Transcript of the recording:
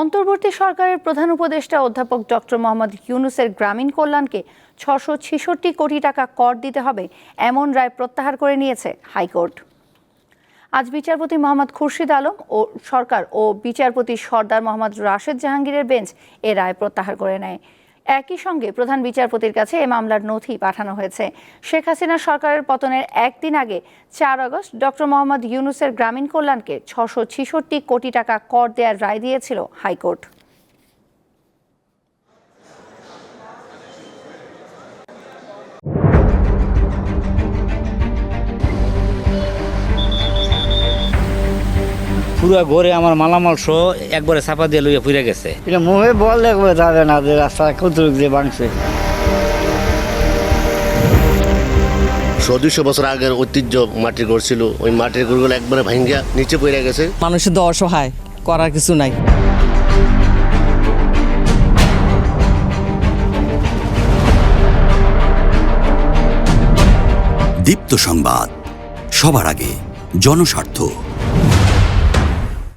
অন্তর্বর্তী সরকারের প্রধান উপদেষ্টা অধ্যাপক ডক্টর মোহাম্মদ ইউনুসের গ্রামীণ কল্যাণকে ছশো ছেষট্টি কোটি টাকা কর দিতে হবে এমন রায় প্রত্যাহার করে নিয়েছে হাইকোর্ট। আজ বিচারপতি মোহাম্মদ খুরশিদ আলম ও সরকার ও বিচারপতি সর্দার মোহাম্মদ রাশেদ জাহাঙ্গীরের বেঞ্চ এ রায় প্রত্যাহার করে নেয়। একই সঙ্গে প্রধান বিচারপতির কাছে এ মামলার নথি পাঠানো হয়েছে। শেখ হাসিনা সরকারের পতনের একদিন আগে, চার আগস্ট, ডক্টর মোহাম্মদ ইউনুসের গ্রামীণ কল্যাণকে ছশো কোটি টাকা কর দেওয়ার রায় দিয়েছিল হাইকোর্ট। পুরো ঘরে আমার মালামাল সহ একবারে চাপা দিয়ে লইয়া ফুরে গেছে। এটা মুখে বললে যাবে না যে রাস্তা কতটুক দিয়ে ভাঙছে। দুইশো বছর আগের ঐতিহ্য মাটির ঘর ছিল ওই মাটির ঘরগুলো একবারে ভাঙ্গিয়া নিচে পড়ে গেছে। মানুষের তো অসহায় করার কিছু নাই। দীপ্ত সংবাদ সবার আগে জনস্বার্থ।